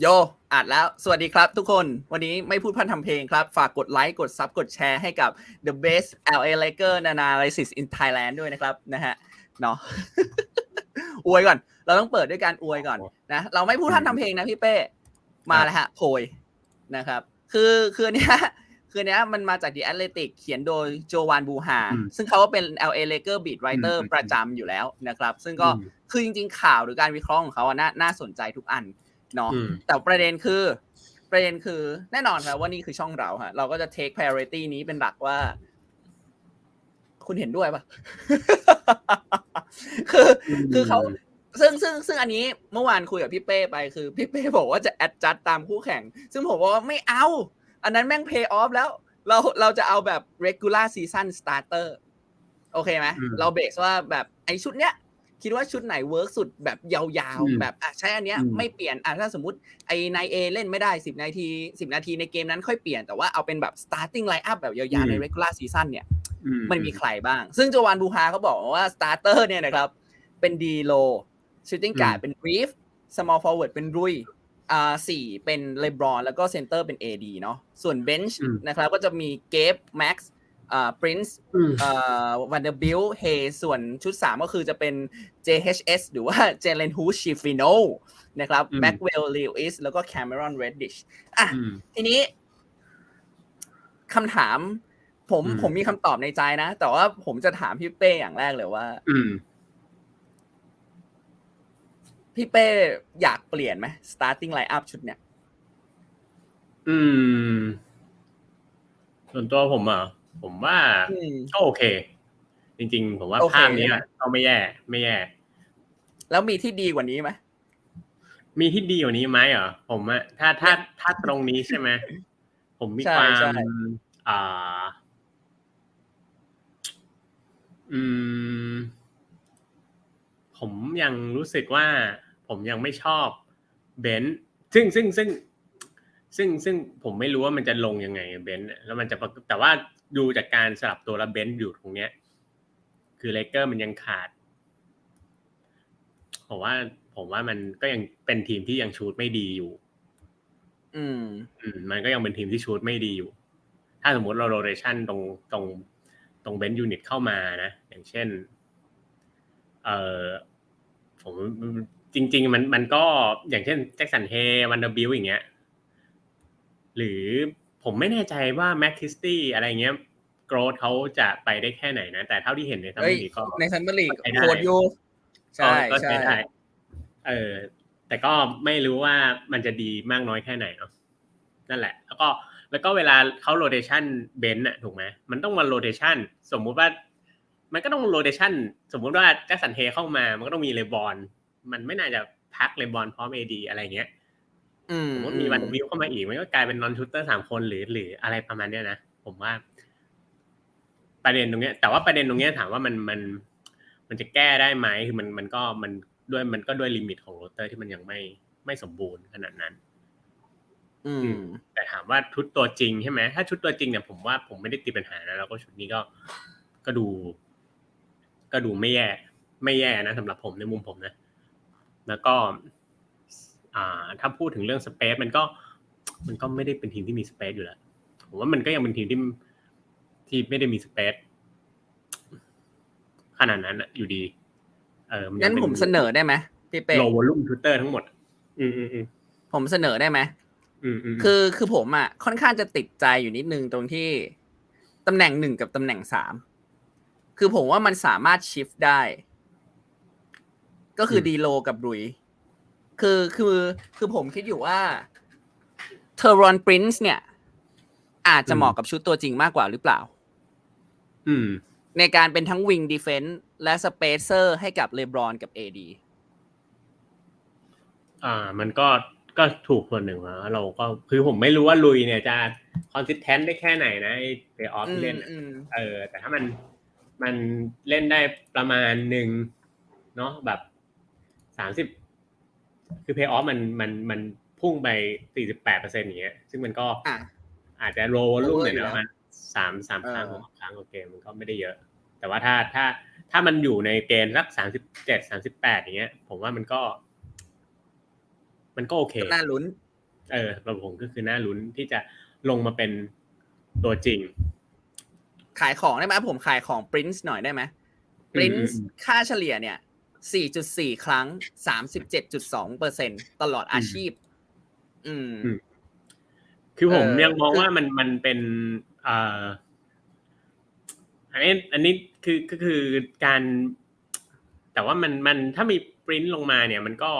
โยอัดแล้ว สวัสดีครับทุกคน วันนี้ไม่พูดพันทำเพลงครับ ฝากกดไลค์ กดซับ กดแชร์ให้กับ The Best LA Laker Analysis in Thailand ด้วยนะครับนะฮะ เนาะ อวยก่อน เราต้องเปิดด้วยการอวยก่อนนะ เราไม่พูดพันทำเพลงนะพี่เป้ มาแล้วฮะโพยนะครับ คือคือเนี้ยคือเนี้ยมันมาจาก The Athletic เขียนโดยโจวานบูฮาอืมซึ่งเขาก็เป็น LA Laker beat writer อืมอืมประจำอยู่แล้วนะครับ ซึ่งก็อืมคือจริงๆข่าวหรือการวิเคราะห์ของเขาอะน่าน่าสนใจทุกอัน เนาะอืมแต่ประเด็นคือ ประเด็นคือแน่นอนครับว่านี่คือช่องเราฮะเราก็จะ take priority นี้เป็นหลักว่า คุณเห็นด้วยปะคือคือเขาซึ่งซึ่งซึ่งอันนี้เมื่อวานคุยกับพี่เป้ไปคือพี่เป้บอกว่าจะ adjust ตามคู่แข่ง ซึ่งผมบอกว่าไม่เอา อันนั้นแม่ง pay off แล้ว เราเราจะเอาแบบ regular season starter โอเคไหมอืมเราเบสว่าแบบไอชุดเนี้ย คิดว่าชุดไหนเวิร์กสุดแบบยาวอืมๆแบบอะใช้อันเนี้ยอืมไม่เปลี่ยนอะถ้าสมมติไอ้นายเอเล่นไม่ได้ 10 นาที10 นาทีในเกมนั้นค่อยเปลี่ยนแต่ว่าเอาเป็นแบบ starting line up แบบยาวๆ ใน regular season เนี่ยอืมันมีใครบ้าง ซึ่งโจวานบูฮาเขาบอกว่า starter เนี่ยนะครับเป็นดีโล shooting guard เป็น brief small forward เป็นรุยอ่าสี่เป็นเลบรอนแล้วก็เซนเตอร์เป็น AD เนาะส่วนเบนช์อืมนะครับก็จะมีเกฟแม็กซ์ อ่าปรินซ์อืมเอ่อวันเดอร์บิลเฮส่วนชุด 3 ก็คือจะเป็น JHS หรือว่าเจเลนฮูชิฟิโนนะครับอืมแม็กเวลลิวอิสแล้วก็แคม e รอนเรดดิชอะอืมทีนี้คำถามผมอืมผมมีคำตอบในใจนะ แต่ว่าผมจะถามพี่เป้อย่างแรกเลยว่าอืมพี่เป้อยากเปลี่ยนไหม starting line up ชุดเนี่ยอืม ส่วนตัวผมอะ ผมว่าอืมก็โอเค จริง ๆ ผมว่าโอเคภาพนี้ใช่ไหมอะก็ไม่แย่ ไม่แย่ แล้วมีที่ดีกว่านี้ไหมมีที่ดีกว่านี้ไหมเหรอผมอะถ้าถ้าถ้าตรงนี้ใช่ไหมผมมีใช่ความใช่อ่า อืม ผมยังรู้สึกว่า ผมยังไม่ชอบเบนซ์ซึ่งซึ่งซึ่งซึ่งซึ่งผมไม่รู้ว่ามันจะลงยังไงเบนซ์อะแล้วมันจะประกแต่ว่า ดูจากการสลับตัวแล้วเบนซ์อยู่ตรงเนี้ย คือเลเกอร์มันยังขาด ผมว่า ผมว่ามันก็ยังเป็นทีมที่ยังชูดไม่ดีอยู่ อืม อืม มันก็ยังเป็นทีมที่ชูดไม่ดีอยู่ ถ้าสมมติเราโรเ t ชันตรงตรงตรงเบนซ์ยูนิตเข้ามานะ อย่างเช่น เอ่อ ผมจริง ๆ มันมันก็อย่างเช่นแจ็คสันเฮวันเดอร์บิลอย่างเงี้ย หรือ ผมไม่แน่ใจว่าแม็กคิสตี้อะไรเงี้ยโกรธเขาจะไปได้แค่ไหนนะ แต่เท่าที่เห็นในทัมเฮ้ยลีก็ในซัมเบอร์ลีกก็ใช้ได้โหดอยู่ใช่ก็ใช่ใช้ได้เออแต่ก็ไม่รู้ว่ามันจะดีมากน้อยแค่ไหนเนาะนั่นแหละ แล้วก็แล้วก็เวลาเขาโรเ t ชันเบนซ์อะถูกไหมมันต้องมาโรเ t ชันสมมุติว่า มันก็ต้องโรเ t ชันสมมุติว่าแจ็คสันเฮเข้ามา มันก็ต้องมีเลบอน มันไม่น่าจะพักเลบอนพร้อมเอดีอะไรเงี้ย อืมสมมติมีวันวิวเข้ามาอีกมันก็กลายเป็นนอนชูเตอร์สามคนหรือหรืออะไรประมาณเนี้ยนะผมว่า ประเด็นตรงเนี้ย แต่ว่าประเด็นตรงเนี้ยถามว่ามันมัน มันจะแก้ได้ไหมคือมันมันก็มันด้วยมันก็ด้วยลิมิตของโรเตอร์ที่มันยังไม่ไม่สมบูรณ์ขนาดนั้น อืม แต่ถามว่าชุดตัวจริงใช่ไหมถ้าชุดตัวจริงเนี่ยผมว่าผมไม่ได้ติดปัญหานะแล้วก็ชุดนี้ก็ก็ดู ก็ดูไม่แย่ ไม่แย่นะสำหรับผมในมุมผมนะ แล้วก็ อ่า ถ้าพูดถึงเรื่องสเปซมันก็ มันก็ไม่ได้เป็นทีมที่มีสเปซอยู่แล้วผมว่ามันก็ยังเป็นทีมที่ที่ไม่ได้มีสเปซขนาดนั้นอะอยู่ดี เอองั้นผมเสนอได้ไหมพี่เป้โลวอลุ่มทูเตอร์ทั้งหมด อืมอืมอืมผมเสนอได้ไหมอืมอืมคือคือผมอะค่อนข้างจะติดใจอยู่นิดนึงตรงที่ตำแหน่งหนึ่งกับตำแหน่งสามคือผมว่ามันสามารถชิฟได้ ก็คือดีโลกับรุย คือคือคือผมคิดอยู่ว่าเทอรอนปรินซ์เนี่ย อาจจะเหมาะกับชุดตัวจริงมากกว่าหรือเปล่า อืม ในการเป็นทั้งวิงดีเฟน s ์และสเปเซอร์ให้กับเลบรอนกับเอดีอ่า มันก็ก็ถูกส่วนหนึ่งนะเราก็คือผมไม่รู้ว่าลุยเนี่ยจะคอนสิสแทนได้แค่ไหนนะไอ้เพย์ออฟอืมเล่นอืมเออ แต่ถ้ามันมันเล่นได้ประมาณหนึ่งเนาะแบบสามสิบ คือเพย์ออฟมันมันมันพุ่งไปสี่สิบแปดเปอร์เซ็นต์อย่างเงี้ย ซึ่งมันก็อะอาจจะโรวลุ่ม Over หน่อยอยู่นะแล้วประมาณสามสามเออครั้งของครั้งของเกมมันก็ไม่ได้เยอะ แต่ว่าถ้าถ้าถ้ามันอยู่ในเกณฑ์สักสามสิบเจ็ดสามสิบแปดอย่างเงี้ย ผมว่ามันก็ มันก็โอเคก็น่าลุ้น เออสำหรับผมก็คือน่าลุ้นที่จะลงมาเป็นตัวจริง ขายของได้ไหมผมขายของ Prince หน่อยได้ไหม Prince อืมค่าเฉลี่ยเนี่ย 4.4 ครั้ง 37.2เปอร์เซ็นตลอดอาชีพ อืมอืมคือผมเอ่อยังมองคือว่ามันมันเป็นเอ่ออันนี้ อันนี้คือก็คือการ แต่ว่ามันมันถ้ามีปริ้นลงมาเนี่ย มันก็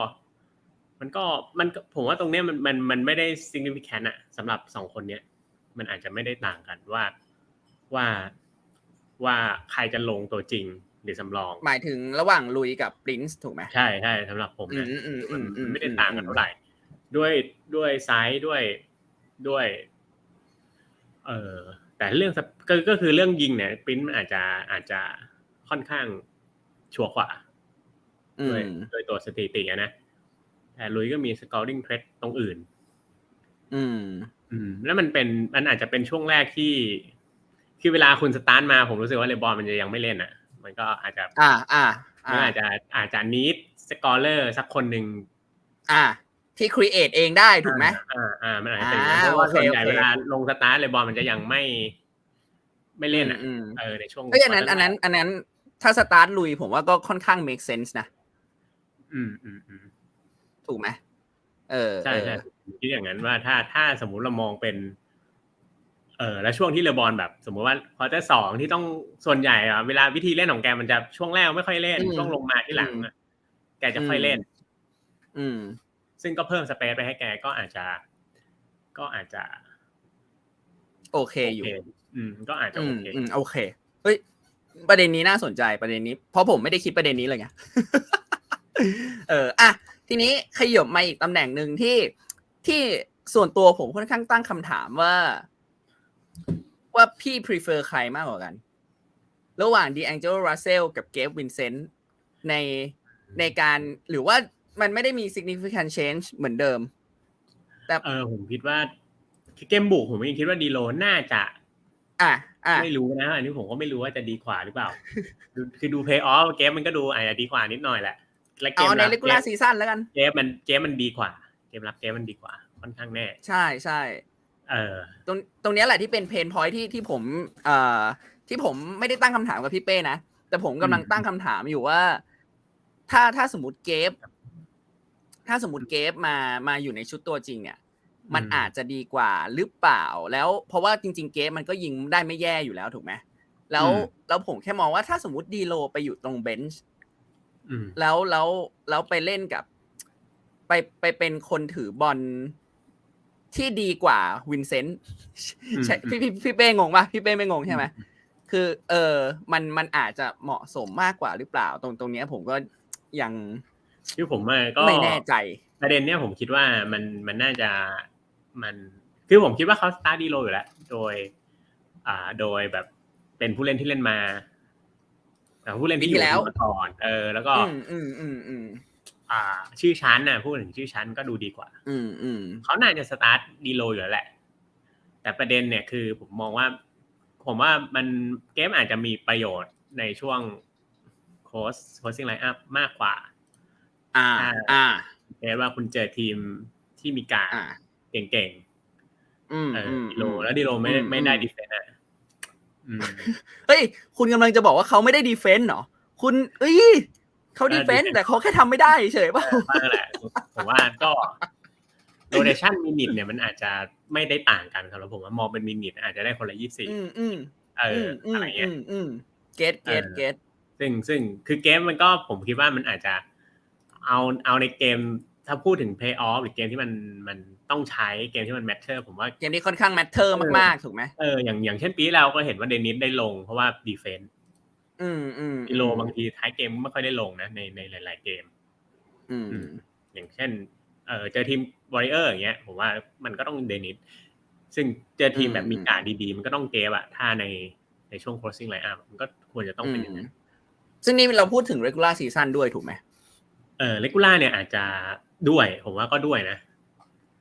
มันก็มันก็ผมว่าตรงเนี้ยมันมันมันไม่ได้ significant อะสำหรับสองคนเนี้ย มันอาจจะไม่ได้ต่างกันว่าว่าว่าใครจะลงตัวจริง หรือสำรอง หมายถึงระหว่างลุยกับ Prince ถูกไหมใช่ใช่สำหรับผมอืนะมอืมอืมันมอืมไม่ได้ต่างกันเท่าไหร่ ด้วยด้วยไซส์ด้วยด้วย เออแต่เรื่องสเปก็ก็คือเรื่องยิงเนี่ยปริ้นมันอาจจะอาจจะค่อนข้างชัวร์กว่าอืด้วยมด้วยตัวสถิติอะนะแต่ลุยก็มี scoring threat ตรงอื่น อืม อืม แล้วมันเป็นมันอาจจะเป็นช่วงแรกที่ คือเวลาคุณสตาร์ทมาผมรู้สึกว่าเลบอลมันจะยังไม่เล่นอะ มันก็อาจจะ อ่า อ่ามันอ่าอาจจะอาจจะนิดสกอร์เลอร์สักคนหนึ่งอ่า ที่ครีเอทเองได้ถูกไหมอ่าอ่ามันอาจจะเป็นอย่างนั้นอ่าเพราะว่าโอเคส่วนใหญ่โอเคเวลาลงสตาร์ทเลบอลมันจะยังไม่ ไม่เล่นอะอืมเออในช่วงเอ้ยอันนั้นอันนั้น อันนั้นถ้าสตาร์ทลุยผมว่าก็ค่อนข้าง make sense นะ อืมอืมอืมถูกไหมเออใช่เออใช่ผมคิดอย่างนั้นว่าถ้าถ้าสมมุติเรามองเป็น เออแล้วช่วงที่เลบอลแบบ สมมุติว่าควอเตอร์สองที่ต้องส่วนใหญ่อะเวลาวิธีเล่นของแกมันจะช่วงแรกไม่ค่อยเล่นอืมช่วงลงมาที่หลังอะแกจะค่อยเล่น อืม ซึ่งก็เพิ่มสเปซไปให้แกก็อาจจะ ก็อาจจะ โอเคโออยู่เคอืม ก็อาจจะอืโอมเคอืมโอเคเฮ้ยประเด็นนี้น่าสนใจประเด็นนี้ เพราะผมไม่ได้คิดประเด็นนี้เลยไงเอออะทีนี้ขยบมาอีกตำแหน่งหนึ่งที่ที่ส่วนตัวผมค่อนข้างตั้งคำถามว่า ว่าพี่ prefer ใครมากกว่ากัน ระหว่าง d ี a n g e l o Russell กับเก v วินเซนต์ในในการหรือว่ามันไม่ได้มี significant change เหมือนเดิม แต่เออผมคิดว่าเกมบุกผมยังคิดว่าดีโลน่าจะ อะอะไม่รู้นะ อันนี้ผมก็ไม่รู้ว่าจะดีกว่าหรือเปล่าดูคือดูเพย์ออฟเกมมันก็ดูอาจจะดีกว่านิดหน่อยแหละและเกเอามในรับ regular season แล้วกัน เกมมันเกมมันดีกว่า เกมรับเกมมันดีกว่าค่อนข้างแน่ ใช่ใช่ เออตรงตรงเนี้ยแหละที่เป็นเพนพอยที่ที่ผมเอ่อที่ผมไม่ได้ตั้งคำถามกับพี่เป้นะ แต่ผมกำลังอืมตั้งคำถามอยู่ว่า ถ้าถ้าสมมติเกฟถ้าสมมติเกฟมามาอยู่ในชุดตัวจริงเนี่ย มันอาจจะดีกว่าหรือเปล่าแล้วเพราะว่าจริง ๆ เกฟมันก็ยิงได้ไม่แย่อยู่แล้วถูกไหมแล้วแล้วผมแค่มองว่าถ้าสมมติดีโลไปอยู่ตรงเบนช์อืมแล้วแล้วแล้วไปเล่นกับ ไปไปเป็นคนถือบอล ที่ดีกว่าวินเซนต์อืมใช่พี่พี่พี่เป้งงปะพี่เป้ไม่งงใช่ไหมคือเออมันมันอาจจะเหมาะสมมากกว่าหรือเปล่าตรงตรงเนี้ยผมก็ยังคือผมอะก็ไม่แน่ใจ ประเด็นเนี้ยผมคิดว่ามันมันน่าจะมัน คือผมคิดว่าเขาสตาร์ทดีโลอยู่แล้วโดย อ่าโดยแบบเป็นผู้เล่นที่เล่นมาอ่าผู้เล่นที่อยู่ปีที่แล้วมาก่อนเออ แล้วก็ อืมอืมอืม อืมอ่า ชื่อชั้นน่ะพูดถึงชื่อชั้นก็ดูดีกว่า อืมอืมเขาน่าจะสตาร์ทดีโลอยู่แล้วแหละ แต่ประเด็นเนี่ยคือผมมองว่า ผมว่ามันเกมอาจจะมีประโยชน์ในช่วงโค้ชโคชซิ่งไลน์อัพมากกว่า อ่า อ่าอ่าเช่ว่าคุณเจอทีมที่มีการอ่าเก่งอืมๆเอออืมดีโล แล้วดีโลไม่ได้อืมไม่ได้อืมดีเฟนต์อะอืมเฮ้ย คุณกำลังจะบอกว่าเขาไม่ได้ดีเฟนต์เหรอ คุณ เอ้ย เขาเออดีเฟนต์ defense แต่เขาแค่ทำไม่ได้เฉยๆเปล่าว่านั่นแหละผมว่าก็โรเ t ชันมินิทเนี่ยมันอาจจะไม่ได้ต่างกันสำหรับผมว่ามองเป็นมินิทอาจจะได้คนละยี่สิบอืมอืมเอออืมอือะมไรเงี้อืยมอืมเกตเกตเออเกตซึ่งซึ่งคือเกมมันก็ผมคิดว่ามันอาจจะเอาเอาในเกมถ้าพูดถึง Pay Off หรือเกมที่มันมันต้องใช้เกมที่มัน matter ผมว่าเกมนี้ค่อนข้างแมทเทอร์มากๆ ถูกไหมเอออย่างอย่างเช่นปีที่แล้วก็เห็นว่าเดนิสได้ลงเพราะว่า defense อืมอืมดิโลบางทีท้ายเกมไม่ค่อยได้ลงนะในในหลาย ๆ เกมอืมอืม อย่างเช่น เออเจอทีมวอริเออร์อย่างเงี้ยผมว่ามันก็ต้องเดนิสซึ่งเจอทีมแบบมีการดดีๆ มันก็ต้องเกมอะถ้าในในช่วง crossing line up มันก็ควรจะต้องเป็นอย่างนั้นซึ่งนี่เราพูดถึง regular season ด้วยถูกไหมเออเลกูล่าเนี่ยอาจจะด้วย ผมว่าก็ด้วยนะ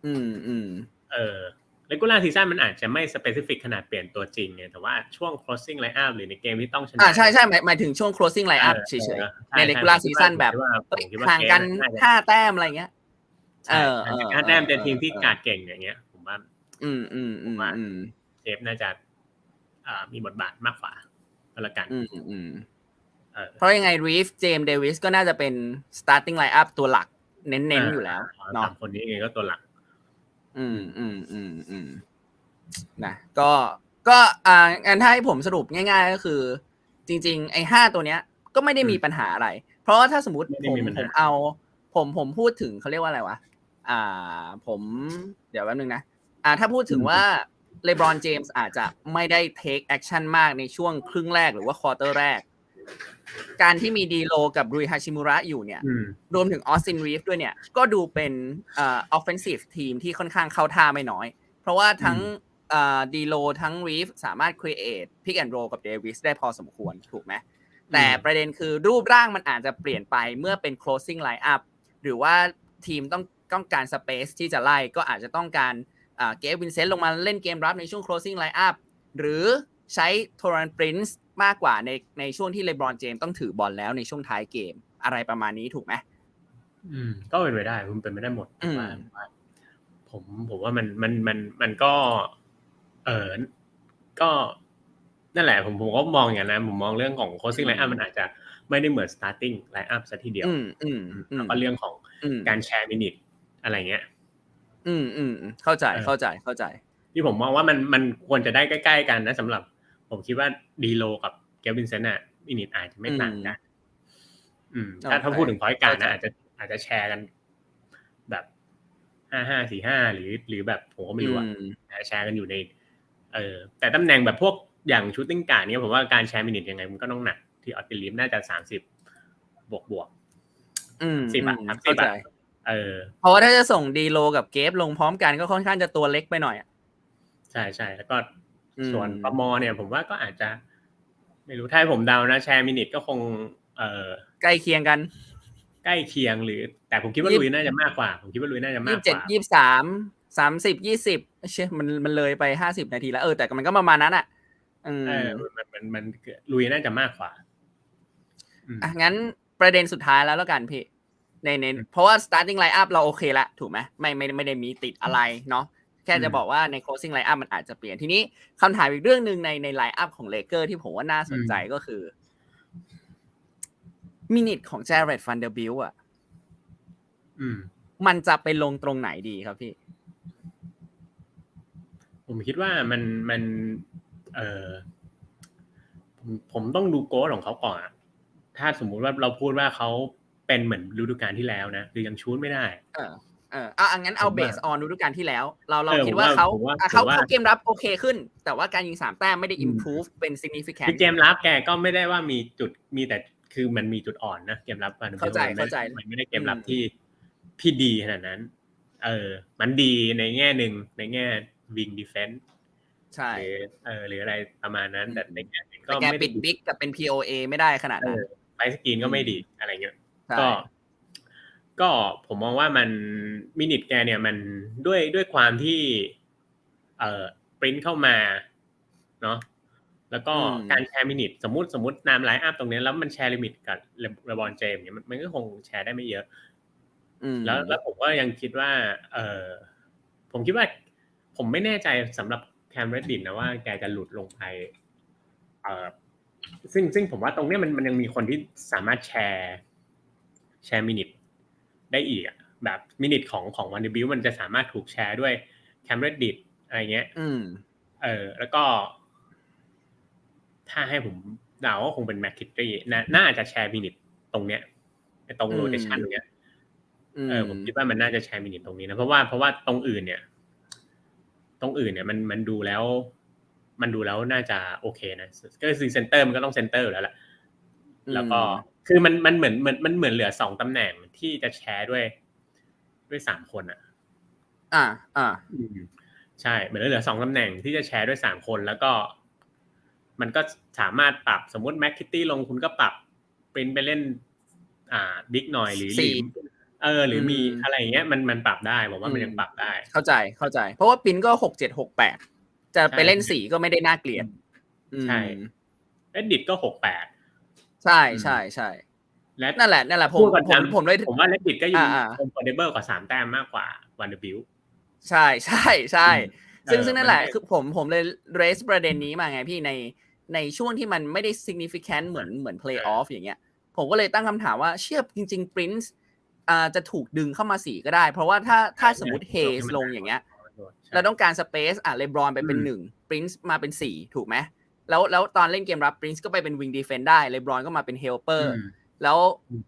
อืมอืมเออ เลกูล่าซีซั่นมันอาจจะไม่สเปซิฟิกขนาดเปลี่ยนตัวจริงเนี่ยแต่ว่าช่วง crossing line up หรือในเกมที่ต้องชนะอ่าใช่ใช่หมายหมายถึงช่วง closing line up ออเฉยออๆใน regular season แบบผมคิดว่าผมคิดว่าห่างกันเมมัาจะห้าแต้มอะไรเงี้ยใช่เออหลังจากเออการแต้มเป็นเออทีมที่เออการดเก่งอย่างเงี้ย ผมว่า อืมอืมอืมอืมเชฟน่าจะอ่ามีบทบาทมากกว่าก็แล้วกันอืมอืมเออเพราะยังไงรีฟเจมส์เดวิสก็น่าจะเป็น starting lineup ตัวหลัก เน้นๆอยู่แล้วสาเนาะมคนนี้เองก็ตัวหลัก อืมอืมอืมอืมนะก็ก็อ่างั้นถ้าให้ผมสรุปง่าย ๆ ก็คือ จริง ๆ ไอ้ห้าตัวเนี้ย ก็ไม่ได้มีปัญหาอะไร เพราะว่าถ้าสมมติไม่ได้ผมมีปัญหาผมเอา ผมผมพูดถึงเขาเรียกว่าอะไรวะอ่า ผมเดี๋ยวแป๊บนึงนะอ่า ถ้าพูดถึงว่าเลบรอนเจมส์อาจจะไม่ได้เทคแอคชั่นมากในช่วงครึ่งแรกหรือว่าควอเตอร์แรก การที่มีดีโลกับรุยฮาชิมุระอยู่เนี่ยอืมรวมถึงออสตินรีฟด้วยเนี่ย ก็ดูเป็นเอ่อ offensive ทีมที่ค่อนข้างเข้าท่าไม่น้อย เพราะว่าทั้งเอ่อดีโลทั้งรีฟสามารถ create pick and roll กับเดวิสได้พอสมควรถูกไหมแต่ประเด็นคือรูปร่างมันอาจจะเปลี่ยนไปเมื่อเป็น closing line up หรือว่าทีมต้องต้องการ space ที่จะไล่ก็อาจจะต้องการเกฟวินเซนต์ลงมาเล่นเกมรับในช่วง closing line up หรือ ใช้โทรันปรินซ์มากกว่าในในช่วงที่เลบรอนเจมส์ต้องถือบอลแล้วในช่วงท้ายเกมอะไรประมาณนี้ถูกไหมอืม ก็เป็นไปได้มันเป็นไปได้หมดอืมว่าว่าผมผมว่ามันมันมันมันก็ เออก็นั่นแหละผมผมก็มองอย่างนั้นนะผมมองเรื่องของ closing line up มันอาจจะไม่ได้เหมือน starting line up ซะทีเดียวอืมอืมอืแล้มวก็เรื่องของอืมการแชร์มินิทอะไรเงี้ย อืมอืมอืมเข้าใจเออเข้าใจเข้าใจ ที่ผมมองว่ามันมันควรจะได้ใกล้ ๆ กันนะสำหรับ ผมคิดว่าดีโลกับเกลวินเซนต์อะมินิทอาจจะไม่ต่างกัน อืม ถ้าโอเคถ้าพูดถึงพอยการเข้าใจนะอาจจะอาจจะแชร์กัน แบบห้าห้าสี่ห้าหรือ หรือแบบผมก็ไม่รู้อะอืมอาจจะแชร์กันอยู่ใน เออแต่ตำแหน่งแบบพวกอย่างชูตติ้งการ์ดเนี่ยผมว่าการแชร์มินิทยังไงมันก็ต้องหนัก ที่ออสเตรเลียน่าจะสามสิบบวกบวกอืมสิบอะอืมสามสิเข้าบใจอะเออเพราะว่าถ้าจะส่งดีโลกับเกฟลงพร้อมกันก็ค่อนข้างจะตัวเล็กไปหน่อยอะใช่ใช่แล้วก็อืม ส่วนปมเนี่ย ผมว่าก็อาจจะ ไม่รู้ถ้าให้ผมเดานะแชร์มินิทก็คง เอ่อใกล้เคียงกัน ใกล้เคียงหรือ แต่ผมคิดว่ายี่ลุสิยบน่าจะมากกว่า ผมคิดว่าลุยน่าจะมายี่กสิบกเจ็ดว่ายี่สิบสามสามสิบยี่สิบเชื่อมันมันเลยไปห้าสิบนาทีแล้วเออแต่มันก็ประมาณนั้นอะอืมเออมันมันมันลุยน่าจะมากกว่าอืมอะงั้นประเด็นสุดท้ายแล้วแล้วกันพี่ในในเพราะว่า starting line up เราโอเคละถูกไหมไม่ไม่ไม่ได้มีติดอะไรเนาะ แค่จะบอกว่าใน closing line up มันอาจจะเปลี่ยนทีนี้คำถามอีกเรื่องหนึ่งในใน line up ของเลเกอร์ที่ผมว่าน่าสนใจก็คือมินิทของ Jared Van Der Bilt อะอืมมันจะไปลงตรงไหนดีครับพี่ ผมคิดว่ามันมัน เออผมผมต้องดูโกลของเขาก่อนอะถ้าสมมุติว่าเราพูดว่าเขาเป็นเหมือนฤดูกาลที่แล้วนะ คือยังชูดไม่ได้ เออเอออะงั้นเอาผมเบว่าสออนฤดูกาลที่แล้ว เราเราเออคิดว่าผมว่าเขาผมว่าอะเขาผมว่าเขาเกมรับโอเคขึ้น แต่ว่าการยิงสามแต้มไม่ได้อืม improve เป็น significant คือเกมรับแกก็ไม่ได้ว่ามีจุดมีแต่คือมันมีจุดอ่อนนะเกมรับมันเข้าใจมันไม่เข้าใจมันไม่ได้เกมรับอืมที่ที่ดีขนาดนั้น เออ มันดีในแง่หนึ่งในแง่วิงดีเฟนส์ใช่หรือเออหรืออะไรประมาณนั้นแต่ในแง่หนึ่งก็แต่แกไม่ปิได้ดบิ๊กกับเป็น POA ไม่ได้ขนาดเอนั้นอไฟสกรีนก็ไม่ดีอะไรเงี้ยใช่ก็ ก็ผมมองว่ามันมินิทแกเนี่ยมันด้วยด้วยความที่ เอ่อปริ้นเข้ามาเนาะแล้วก็การแชร์มินิทสมมติสมมตินามไลน์อัพตรงเนี้ยแล้วมันแชร์ลิมิตกับเรบอนเจมเนี่ยมันมันก็คงแชร์ได้ไม่เยอะอืมแล้วแล้วผมก็ยังคิดว่า เออผมคิดว่า ผมไม่แน่ใจสำหรับแคมเรดดินนะว่าแกจะหลุดลงไป เออซึ่งซึ่งผมว่าตรงเนี้ยมันมันยังมีคนที่สามารถแชร์ แชร์มินิท ได้อีกอะแบบมินิทของของวันเดบิวมันจะสามารถถูกแชร์ด้วยแคมเรดดิตอะไรเงี้ย อืม เออ แล้วก็ ถ้าให้ผมเดาว่าคงเป็นแมคคิตรีน่าน่าจะแชร์มินิทตรงเนี้ยไอ้ตรงอืมโรเตชันตรงเนี้ยอืมเออผมคิดว่ามันน่าจะแชร์มินิทตรงนี้นะเพราะว่าเพราะว่าตรงอื่นเนี่ย ตรงอื่นเนี่ยมันมันดูแล้ว มันดูแล้วน่าจะโอเคนะก็คือเซนเตอร์มันก็ต้องเซนเตอร์อยู่แล้วแหละแล้วก็ คือมันมันเหมือนเหมือนมันเหมือนเหลือสองตำแหน่งที่จะแชร์ด้วย ด้วยสามคนอะ อ่า อ่าอืมใช่เหมือนเหลือสองตำแหน่งที่จะแชร์ด้วยสามคนแล้วก็ มันก็สามารถปรับสมมติแม็กคิตตี้ลงคุณก็ปรับปรินไปเล่น อ่าบิ๊กหน่อยหรือหสี่รือเออหรือมีอืมอะไรอย่างเงี้ยมันมันปรับได้ผมว่ามันอืมยังปรับได้ เข้าใจเข้าใจ เพราะว่าปินก็หกเจ็ดหกแปดจะไปใช่เล่นสี่ก็ไม่ได้น่าเกลียดอืมใช่เอดดิตก็หกแปด ใช่ใช่ใช่และนั่นแหละนั่นแหละผมพูดกันผมจำผมเลยผมว่าเลดดิตก็ยังอ่าคอมฟอร์เดเบิลกว่าสามแต้มมากกว่าวันเดบิวใช่ใช่ใช่ซึ่งเออซึ่งนั่นแหละมันไม่คือผมผมเลย raise ประเด็นนี้มาไงพี่ในในช่วงที่มันไม่ได้ significant เหมือนเหมือน play off อย่างเงี้ย ผมก็เลยตั้งคำถามว่าเชื่อจริง ๆ Prince อ่าจะถูกดึงเข้ามาสีก็ได้ เพราะว่าถ้าถ้าสมมติ Hayes ลงอย่างเงี้ยเราต้องการ space อะเลบรอนไปเป็นอืมหนึ่ง Prince มาเป็นสี่ถูกไหม แล้วแล้วตอนเล่นเกมรับ Prince ก็ไปเป็น wing defense ได้เลบรอนก็มาเป็น helper อืมแล้วอืม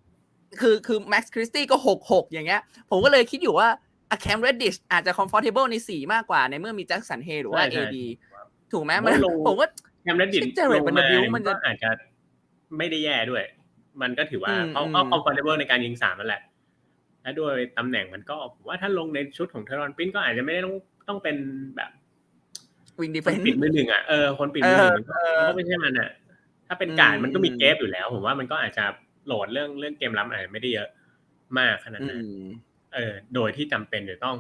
คือคือ Max Christie ก็หกหกอย่างเงี้ย ผมก็เลยคิดอยู่ว่าอะแคม Reddish อาจจะ comfortable ในสี่มากกว่า ในเมื่อมีแจ็คสันเฮหรือว่าใช่ใช่ AD ถูกไหมมันผมว่าลงผมว่าแคมเลดดิตเจเรตมัน Bill มันจะก็อาจจะไม่ได้แย่ด้วย มันก็ถือว่าอืมเขาอืมก็คอมฟอร์เ b เบิลในการยิงสามนั่นแหละ และด้วยตำแหน่งมันก็ผมว่าถ้าลงในชุดของเทอรอนปินก็อาจจะไม่ได้ต้องต้องเป็นแบบ wing คน defense ปิดมือหนึ่งอะเออคนปิดมือหนึ่งมันก็เออมันก็ไม่ใช่มันอะถ้าเป็นการดอืมมันก็มีอืมเกฟอยู่แล้ว ผมว่ามันก็อาจจะโหลดเรื่องเรื่องเกมรับอาจจะไม่ได้เยอะมากขนาดอืนั้นมเออโดยที่จำเป็นจะต้อง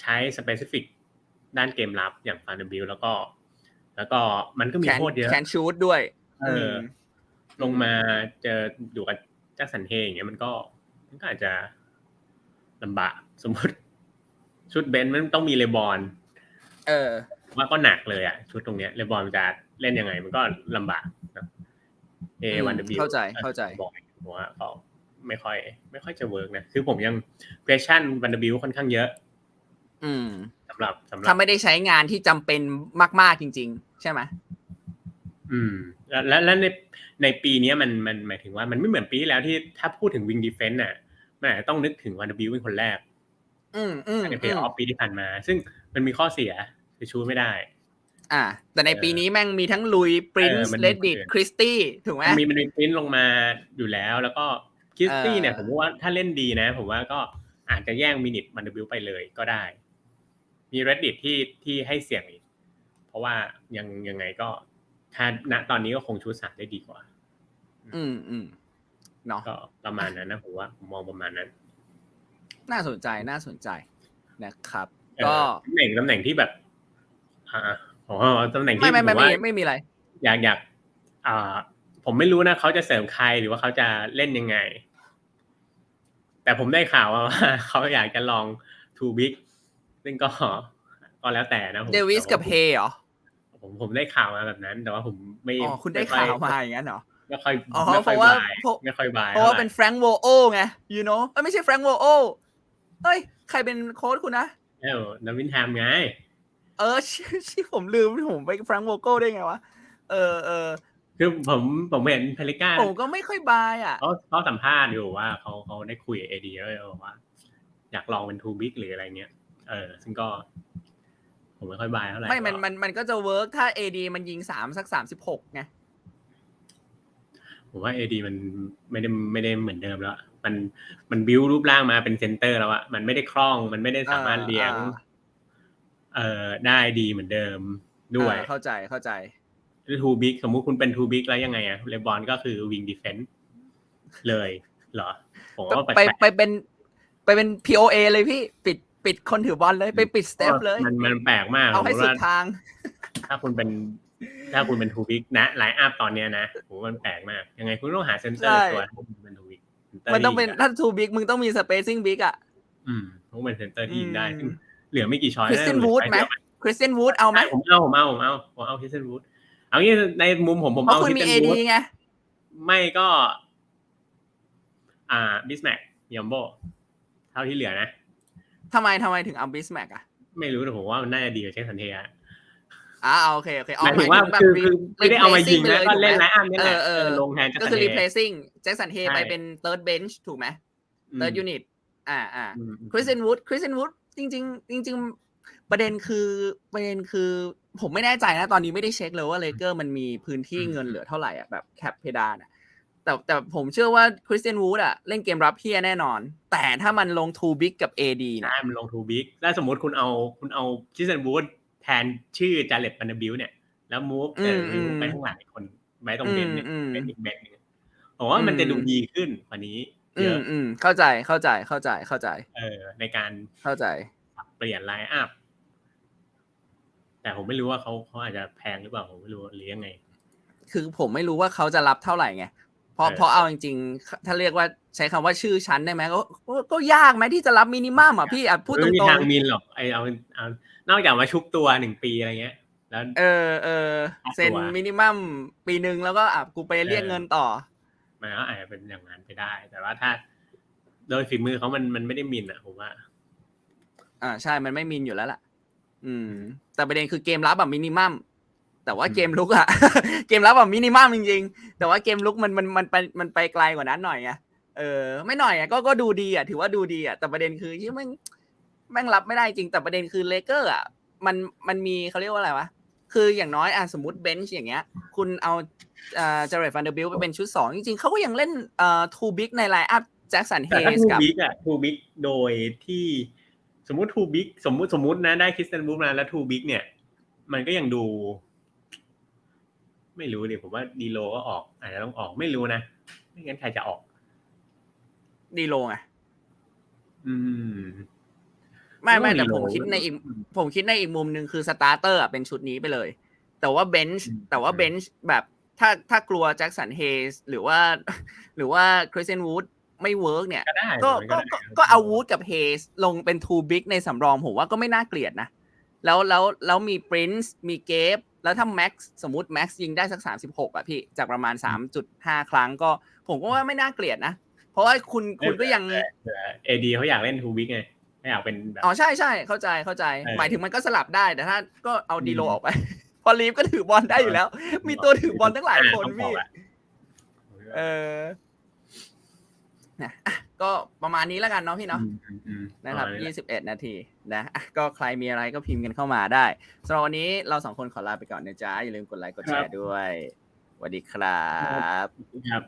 ใช้สเปซิฟิกด้านเกมรับอย่างฟานเดบิลแล้วก็ แล้วก็มันก็มีแคนโทษเยอะแคนชูดด้วย เออ ลงมาเจออยู่กับแจ็คสันเฮอย่างเงี้ยมันก็มันก็อาจจะลำบากสมมติชุดเบนซ์มันต้องมีเลบอน เออ ว่าก็หนักเลยอะชุดตรงเนี้ยเลบอนจะเล่นยังไง มันก็ลำบากนะเออืมวันเดบิเข้าใจเข้าใจบอกผมว่าก็ไม่ค่อย ไม่ค่อยจะเวิร์กนะคือผมยัง question วันเดบิวค่อนข้างเยอะ อืมสำหรับสำหรัถ้าบไม่ได้ใช้งานที่จำเป็นมาก ๆจริง ๆ ใช่ไหมอืม แล้วแล้วแล้วในในปีเนี้ยมันมันหมายถึงว่ามันไม่เหมือนปีที่แล้วที่ถ้าพูดถึงวิงดีเฟนต์น่ะมันอาจจะต้องนึกถึงวันเดบิวเป็นคนแรกอืมอืมในเพย์ออฟปีที่ผ่านมา ซึ่งมันมีข้อเสีย คือชูไม่ได้ อ่า แต่ในปีนี้แม่งมีทั้งลุยปรินเออซ์มันมีเลดดิตคนอื่นคริสตี้ถูกไหมมันมีมันมีปริ้นลงมาอยู่แล้ว แล้วก็คิสตี้เออเนี่ย ผมว่าถ้าเล่นดีนะ ผมว่าก็อาจจะแย่งมินิทมันเดบิวไปเลยก็ได้ มี reddit ที่ที่ให้เสี่ยงอีก เพราะว่ายังยังไงก็ถ้าณตอนนี้ก็คงชูสามได้ดีกว่า อืมอืมเนาะก็ประมาณนั้นนะผมว่าผมมองประมาณนั้น น่าสนใจน่าสนใจนะครับเออก็ตำแหน่งตำแหน่งที่แบบ อ่าอ๋อตำแหน่งไม่ที่ไม่ผไม่มไม่ว่าไม่มีอะไร อยากอยากอ่า ผมไม่รู้นะเขาจะเสริมใครหรือว่าเขาจะเล่นยังไง แต่ผมได้ข่าวมาว่าเขาอยากจะลองทูบิ๊กซึ่งก็ก็แล้วแต่นะผมเดวิสกับเฮแต่เหรอว่าผมผมได้ข่าวมาแบบนั้น แต่ว่าผมไม่อ๋อคุณได้ม่อยข่าวมาอย่างนั้นเหรอไม่ค่อยอ๋อไม่ค่อยเพราะว่าบายเพราะไม่ค่อยบายเพราะว่าท่ไหเป็นแฟรงค์โวโอไง you know เอ้ยไม่ใช่แฟรงค์โวโอเฮ้ย ใครเป็นโค้ชคุณนะเอ้านาวินแฮมไง เออชื่อชื่อผมลืมผมไปแฟรงค์โวโก้ได้ไงวะเออเออคือผมผมเห็นเพลิก้าผมก็ไม่ค่อยบายอะเขาเขาสัมภาษณ์อยู่ว่าเขาเขาได้คุยกับเอดีแล้วบอกว่า อยากลองเป็นทูบิ๊กหรืออะไรเงี้ยเออ ซึ่งก็ ผมไม่ค่อยบายเท่าไหร่ไม่มันก็มันมันก็จะเวิร์กถ้า AD มันยิงสามสักสามสิบหกไงผมว่าเอดีมันไม่ได้ไม่ได้เหมือนเดิมแล้ว มันมันบิวรูปร่างมาเป็นเซนเตอร์แล้วอะมันไม่ได้คล่อง มันไม่ได้สามารถอ่าเลี้ยงอ่า เอ่อได้ดีเหมือนเดิมด้วยอ่าเข้าใจเข้าใจทูบิ๊กสมมุติคุณเป็นทูบิ๊กแล้วยังไงอะเลบอนก็คือวิงดีเฟนต์เลยเหรอผมว่าไปแปลกๆไปเป็นไปเป็น POA เลยพี่ปิดปิดคนถือบอลเลยไปปิดสเตปเลย มันมันแปลกมากเอาให้ผมสุดว่าทาง ถ้าคุณเป็น ถ้าคุณเป็นทูบิ๊กนะไลน์อัพตอนเนี้ยนะผมว่ามันแปลกมาก ยังไงคุณต้องหาเซนเตอร์ใช่ตัวให้คุณเป็นทูบิ๊กมันต้องเป็นถ้า two big มึงต้องมี spacing big อะ อืมต้องเป็นเซนเตอร์ที่ยิงได้อืมซึ่ง เหลือไม่กี่ช้อย Christian Wood ไหมคริสเตียนวูดเอาไหมผมเอาผมเอาผมเอาผมเอาคริสเซนวูดเอางี้ในมุมผมผมเพราะเอาคุณคริสมีเซน AD วูดไงไม่ก็ อ่าบิสแม็กยัมโบเท่าที่เหลือนะทำไมทำไมถึงเอาบิสแม็กอะไม่รู้แต่ผมว่ามันน่าจะดีกว่าเชคสันเทอะอ่าโอเคโอเคหมายถึงว่าคือคือไม่ได้เอามายิงนะก็เล่นไลนะน์อัพนี่แหละเออเออเออลงแทนเชคก็สันคือเท replacing แจ็คสันเฮใช่ไปเป็น third bench ถูกไหม third unit อ่าอ่าอืมคริสเซนวูดคริสเซนวูด จริงๆจริงๆประเด็นคือประเด็นคือ ผมไม่แน่ใจนะ ตอนนี้ไม่ได้เช็คเลยว่าเลเกอร์มันมีพื้นที่เงินเหลือเท่าไหร่อะแบบแคปเพดานอะแต่แต่ผมเชื่อว่าคริสเตียนวูดอะเล่นเกมรับเพียแน่นอน แต่ถ้ามันลงทูบิ๊กกับ AD นะใช่มันลงทูบิ๊กแล้วสมมติคุณเอาคุณเอาคิสเซนวูดแทนชื่อจาเลตปันบิวเนี่ย แล้วมูฟเออบิวไปข้างหลังอีกคนไว้ตรงเบนเนี่ยอืมอืมเป็นอีกเบนหนึงผมว่ามันจะดูดีขึ้นกว่านี้อื เยมอะอืมเข้าใจเข้าใจเข้าใจเข้าใจ เออ ในการเข้าใจปรับเปลี่ยนไลน์อัพแต่ผมไม่รู้ว่าเขาเขาอาจจะแพงหรือเปล่าผมไม่รู้หรือยังไง คือผมไม่รู้ว่าเขาจะรับเท่าไหร่ไงเพราะเออเพราะเอาจริงๆ ถ้าเรียกว่าใช้คำว่าชื่อชั้นได้ไหมก็ก็ก็ยากไหมที่จะรับมินิมัมอะพี่อะพูดตรไม่มีงทางมินหรอกไอเอาเอานอกจากมาชุบตัวหนึ่งปีอะไรเงี้ย แล้วๆเออเออค่าตัวเซ็นมินิมัมปีหนึ่งแล้วก็อะกูไปเรียกเออเงินต่อ มันก็อาจจะเป็นอย่างนั้นไปได้ แต่ว่าถ้าโดยฝีมือเขามันมันไม่ได้มินอะผมว่า อ่าใช่มันไม่มินอยู่แล้วล่ะ อืม แต่ประเด็นคือเกมรับแบบมินิมัมแต่ว่าอืมเกมลุกอะเกมรับแบบมินิมัมจริงๆ แต่ว่าเกมลุกมันมันมันไปมันไปไกลกว่านั้นหน่อยไงเออไม่หน่อยอะก็ก็ดูดีอะถือว่าดูดีอะแต่ประเด็นคือที่แม่งแม่งรับไม่ได้จริงแต่ประเด็นคือเลเกอร์อะมันมันมีเขาเรียกว่าอะไรวะ คืออย่างน้อยอะสมมติเบนช์อย่างเงี้ย คุณเอาเอ่อเจเรตฟันเดอร์บิลไปเป็นชุดสองจริงๆเขาก็ยังเล่นเอ่อทูบิ๊กในไลน์อัพแจ็คสันเฮแต่ถ้าสทูกับ บิ๊กอะทูบิ๊กโดยที่สมมุติทูบิ๊กสมมุติสมมุตินะได้คริสเตนบูฟมาแล้วทูบิ๊กเนี่ย มันก็ยังดู ไม่รู้ดิผมว่าดีโลก็ออก อาจจะต้องออกไม่รู้นะไม่งั้นใครจะออก ดีโลไงอืม ไม่ไม่ดีแต่โลผมคิดในอีกผมคิดในอีกมุมหนึ่งคือสตาร์เตอร์เป็นชุดนี้ไปเลย แต่ว่าเบนช์อืมแต่ว่าเบนช์แบบถ้าถ้ากลัวแจ็คสันเฮสหรือว่า หรือว่าคริสเซนวูดไม่เวิร์กเนี่ย ก็ได้ก็มันก็ได้ก็ก็เอาวูดกับเฮสลงเป็นทูบิ๊กในสำรองผมว่าก็ไม่น่าเกลียดนะ แล้วแล้วแล้วมีปรินซ์มีเกฟแล้วถ้าแม็กซ์สมมติแม็กซ์ยิงได้สัก 36 อะพี่ จากประมาณ 3.5 ครั้งก็ ผมก็ว่าไม่น่าเกลียดนะ เพราะว่าคุณคุณก็ยังเอดีเขาอยากเล่นทูบิ๊กไง ไม่อยากเป็นแบบ อ๋อใช่ใช่เข้าใจเข้าใจ เออ หมายถึงมันก็สลับได้แต่ถ้าก็เอาดีโลอืมออกไป พอลีฟก็ถือบอลได้อยู่แล้ว มีตัวถือบอลตั้งหลายคนต้องบพี่อกอะเออนะอะก็ประมาณนี้แล้วกันเนาะพี่เนาะอืมอืมอืมนะครับเอาเลยยี่สิบเอ็ดนาทีนะอะก็ใครมีอะไรก็พิมพ์กันเข้ามาได้สำหรับวันนี้เราสองคนขอลาไปก่อนนะจ๊ะ อย่าลืมกดไลค์กดแชร์ด้วยสวัสดีครับ ครับ